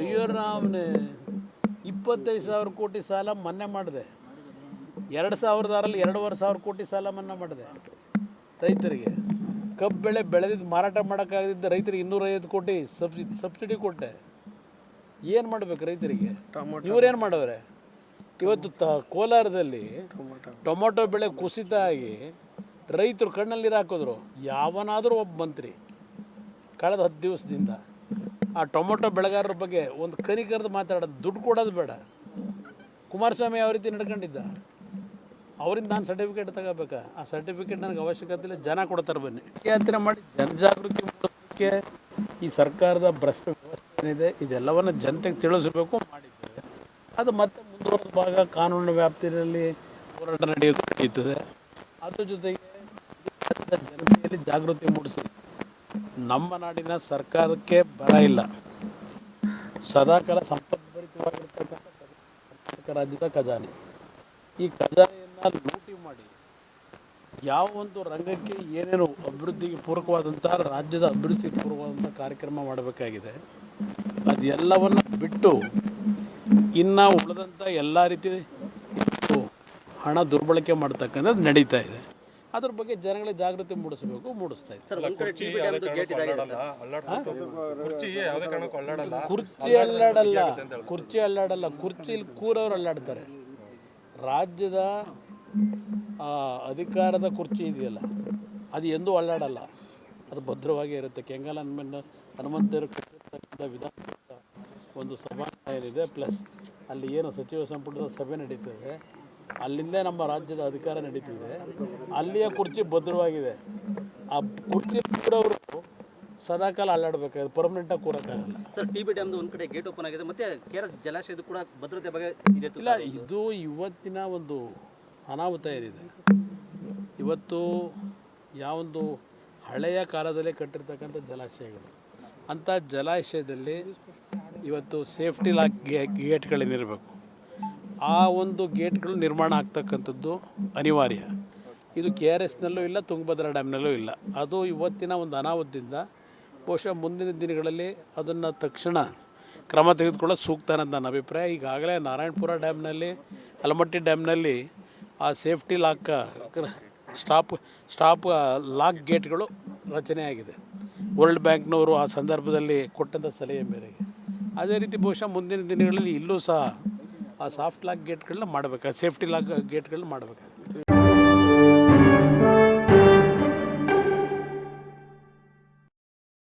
ಅಯ್ಯೋ ರಾಮನೆ ಇಪ್ಪತ್ತೈದು ಸಾವಿರ ಕೋಟಿ ಸಾಲ ಮನ್ನಾ ಮಾಡಿದೆ. ಎರಡು ಸಾವಿರದ ಆರಲ್ಲಿ ಎರಡೂವರೆ ಸಾವಿರ ಕೋಟಿ ಸಾಲ ಮನ್ನಾ ಮಾಡಿದೆ ರೈತರಿಗೆ. ಕಬ್ಬು ಬೆಳೆ ಬೆಳೆದಿದ್ದು ಮಾರಾಟ ಮಾಡೋಕ್ಕಾಗದಿದ್ದ ರೈತರಿಗೆ ಇನ್ನೂರೈವತ್ತು ಕೋಟಿ ಸಬ್ಸಿಡಿ ಸಬ್ಸಿಡಿ ಕೊಟ್ಟೆ. ಏನು ಮಾಡಬೇಕು ರೈತರಿಗೆ? ಇವರೇನು ಮಾಡವ್ರೆ? ಇವತ್ತು ತ ಕೋಲಾರದಲ್ಲಿ ಟೊಮೊಟೊ. ಬೆಳೆ ಕುಸಿತ ಆಗಿ ರೈತರು ಕಣ್ಣಲ್ಲಿ ಹಾಕಿದ್ರು. ಯಾವನಾದರೂ ಒಬ್ಬ ಮಂತ್ರಿ. ಕಳೆದ ಹತ್ತು ದಿವಸದಿಂದ. ಆ ಟೊಮೊಟೊ ಬೆಳೆಗಾರರ ಬಗ್ಗೆ ಒಂದು ಕರಿಕರೆದು ಮಾತಾಡೋದು ದುಡ್ಡು ಕೊಡೋದು ಬೇಡ. ಕುಮಾರಸ್ವಾಮಿ ಯಾವ ರೀತಿ ನಡ್ಕೊಂಡಿದ್ದ? ಅವರಿಂದ ನಾನು ಸರ್ಟಿಫಿಕೇಟ್ ತಗೋಬೇಕಾ? ಆ ಸರ್ಟಿಫಿಕೇಟ್ ನನಗೆ ಅವಶ್ಯಕತೆ ಇಲ್ಲ, ಜನ ಕೊಡ್ತಾರೆ ಬನ್ನಿ. ಯಾತ್ರೆ ಮಾಡಿ ಜನಜಾಗೃತಿ ಮೂಡಿಸೋದಕ್ಕೆ ಈ ಸರ್ಕಾರದ ಭ್ರಷ್ಟ ವ್ಯವಸ್ಥೆ ಏನಿದೆ, ಇದೆಲ್ಲವನ್ನು ಜನತೆಗೆ ತಿಳಿಸಬೇಕು ಮಾಡಿದ್ದೇವೆ ಅದು ಮತ್ತೆ ಮುಂದುವರೆದ ಭಾಗ ಕಾನೂನು ವ್ಯಾಪ್ತಿಯಲ್ಲಿ ಹೋರಾಟ ನಡೆಯುತ್ತೆ ಅದ್ರ ಜೊತೆಗೆ ಜನತೆಯಲ್ಲಿ ಜಾಗೃತಿ ಮೂಡಿಸಿ ನಮ್ಮ ನಾಡಿನ ಸರ್ಕಾರಕ್ಕೆ ಬರ ಇಲ್ಲ. ಸದಾಕಾಲ ಸಂಪದ್ಭರಿತವಾಗಿರ್ತಕ್ಕಂಥ ರಾಜ್ಯದ ಖಜಾನೆ. ಈ ಖಜಾನೆಯನ್ನು ಲೂಟಿ ಮಾಡಿ ಯಾವ ಒಂದು ರಂಗಕ್ಕೆ ಏನೇನು ಅಭಿವೃದ್ಧಿಗೆ ಪೂರಕವಾದಂಥ ರಾಜ್ಯದ ಅಭಿವೃದ್ಧಿಗೆ ಪೂರಕವಾದಂಥ ಕಾರ್ಯಕ್ರಮ ಮಾಡಬೇಕಾಗಿದೆ. ಅದೆಲ್ಲವನ್ನು ಬಿಟ್ಟು ಇನ್ನು ಉಳಿದಂಥ ಎಲ್ಲ ರೀತಿ ಹಣ ದುರ್ಬಳಕೆ ಮಾಡ್ತಕ್ಕಂಥದ್ದು ನಡೀತಾ ಇದೆ. ಅದ್ರ ಬಗ್ಗೆ ಜನಗಳಿಗೆ ಜಾಗೃತಿ ಮೂಡಿಸಬೇಕು ಮೂಡಿಸ್ತಾ ಇದ್ದಾರೆ. ಕುರ್ಚಿ ಅಲ್ಲಾಡಲ್ಲ ಕುರ್ಚಿ ಅಲ್ಲಾಡಲ್ಲ. ಕುರ್ಚಿ ಅಲ್ಲಾಡಲ್ಲ. ಕುರ್ಚಿಲಿ ಕೂರವ್ರು ಅಲ್ಲಾಡ್ತಾರೆ. ರಾಜ್ಯದ ಆ, ಅಧಿಕಾರದ ಕುರ್ಚಿ ಇದೆಯಲ್ಲ ಅದು ಎಂದೂ ಅಲ್ಲಾಡಲ್ಲ. ಅದು ಭದ್ರವಾಗಿ ಇರುತ್ತೆ. ಕೆಂಗಲ್ ಹನುಮನ್ನ ಹನುಮಂತರು ಕಟ್ಟಿರ್ತಕ್ಕಂಥ ವಿಧಾನ ಒಂದು ಸಭಾ ಏನಿದೆ ಪ್ಲಸ್ ಅಲ್ಲಿ ಏನು ಸಚಿವ ಸಂಪುಟದ ಸಭೆ ನಡೀತದೆ ಅಲ್ಲಿಂದೇ ನಮ್ಮ ರಾಜ್ಯದ ಅಧಿಕಾರ ನಡೀತಿದೆ. ಅಲ್ಲಿಯ ಕುರ್ಚಿ ಭದ್ರವಾಗಿದೆ. ಆ ಕುರ್ಚಿ ಅವರು ಸದಾಕಾಲ ಅಲ್ಲಾಡಬೇಕಾದ್ರೆ ಪರ್ಮನೆಂಟಾಗಿ ಕೂಡಕ್ಕಾಗಲ್ಲ ಸರ್ ಟಿ ಬಿ ಡ್ಯಾಮ್ದು ಒಂದು ಕಡೆ ಗೇಟ್ ಓಪನ್ ಆಗಿದೆ ಮತ್ತೆ ಕೆ ಆರ್ ಜಲಾಶಯದ ಕೂಡ ಭದ್ರತೆ ಬಗ್ಗೆ ಇದೆ ಇಲ್ಲ ಇದು ಇವತ್ತಿನ ಒಂದು ಅನಾಹುತ ಏನಿದೆ? ಇವತ್ತು ಯಾವೊಂದು ಹಳೆಯ ಕಾಲದಲ್ಲಿ ಕಟ್ಟಿರ್ತಕ್ಕಂಥ ಜಲಾಶಯಗಳು. ಅಂಥ ಜಲಾಶಯದಲ್ಲಿ ಇವತ್ತು ಸೇಫ್ಟಿ ಲಾಕ್ ಗೇಟ್ಗಳೇನಿರಬೇಕು. ಆ ಒಂದು ಗೇಟ್ಗಳು ನಿರ್ಮಾಣ ಆಗ್ತಕ್ಕಂಥದ್ದು ಅನಿವಾರ್ಯ. ಇದು ಕೆ ಆರ್ ಎಸ್ನಲ್ಲೂ ಇಲ್ಲ, ತುಂಗಭದ್ರಾ ಡ್ಯಾಮ್ನಲ್ಲೂ ಇಲ್ಲ. ಅದು ಇವತ್ತಿನ ಒಂದು ಅನಾಹುತದಿಂದ ಬಹುಶಃ ಮುಂದಿನ ದಿನಗಳಲ್ಲಿ ಅದನ್ನು ತಕ್ಷಣ ಕ್ರಮ ತೆಗೆದುಕೊಳ್ಳೋದು ಸೂಕ್ತ ಅನ್ನೋದು ನನ್ನ ಅಭಿಪ್ರಾಯ. ಈಗಾಗಲೇ ನಾರಾಯಣಪುರ ಡ್ಯಾಮ್ನಲ್ಲಿ ಅಲಮಟ್ಟಿ ಡ್ಯಾಮ್ನಲ್ಲಿ ಆ safety lock, stop stop lock ಗೇಟ್ಗಳು ರಚನೆಯಾಗಿದೆ ವರ್ಲ್ಡ್ ಬ್ಯಾಂಕ್ನವರು ಆ ಸಂದರ್ಭದಲ್ಲಿ ಕೊಟ್ಟಂಥ ಸಲಹೆ ಮೇರೆಗೆ. ಅದೇ ರೀತಿ ಬಹುಶಃ ಮುಂದಿನ ದಿನಗಳಲ್ಲಿ ಇಲ್ಲೂ ಸಹ ಆ ಸಾಫ್ಟ್ ಲಾಕ್ ಗೇಟ್ಗಳನ್ನ ಮಾಡಬೇಕು ಸೇಫ್ಟಿ ಲಾಕ್ ಗೇಟ್ಗಳನ್ನ ಮಾಡಬೇಕಾಗುತ್ತೆ.